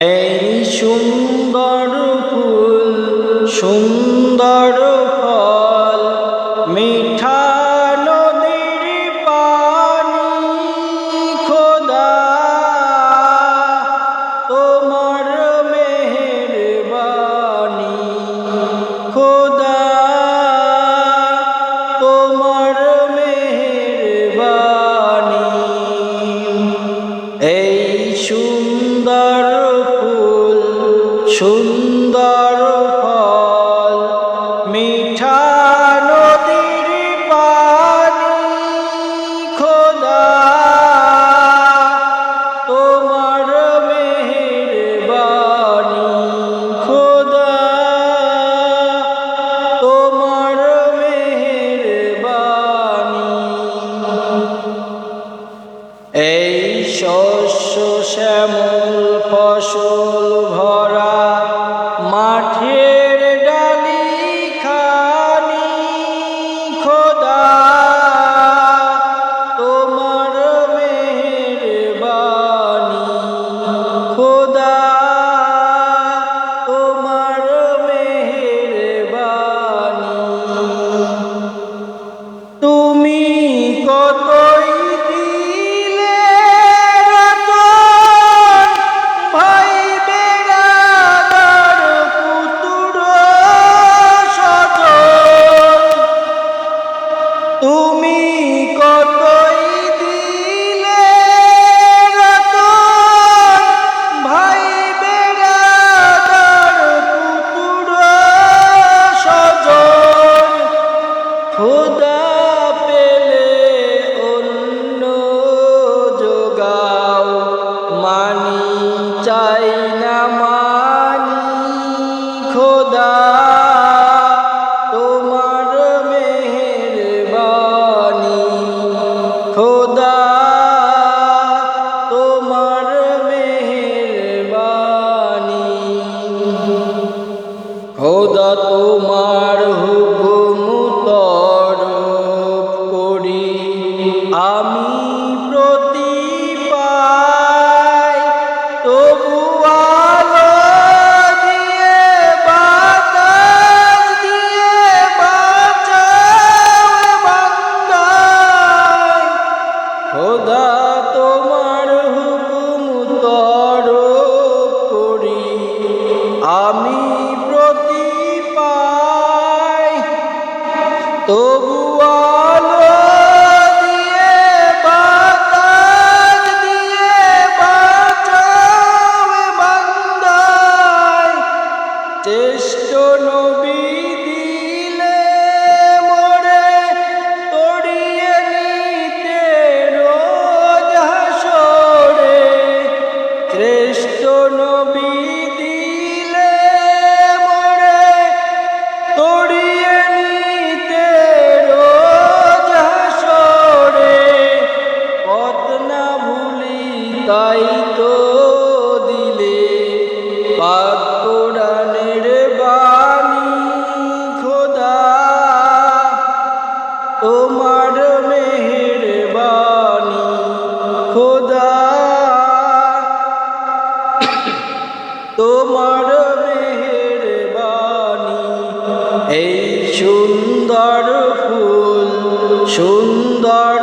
এই সুন্দর ফুল সুন্দর সুন্দর ফল মিঠা নদীর পানি খোদা তোমার মেহেরবানি খোদা তোমার মেহেরবানি। এই শস্য শ্যামল মানি চাই না মানি খোদা তোমার মেহেরবানি। খোদা তোমার মেহেরবানি। খোদা তোমার হুকুম আমি প্রতি পাই তবু দিয়ে দিয়ে বান্দায়। চেষ্ট নবী তাই তো দিলে পাক কোরআনের বাণী খোদা। তোমার মেহেরবানি খোদা। তোমার মেহেরবানি এই সুন্দর ফুল, সুন্দর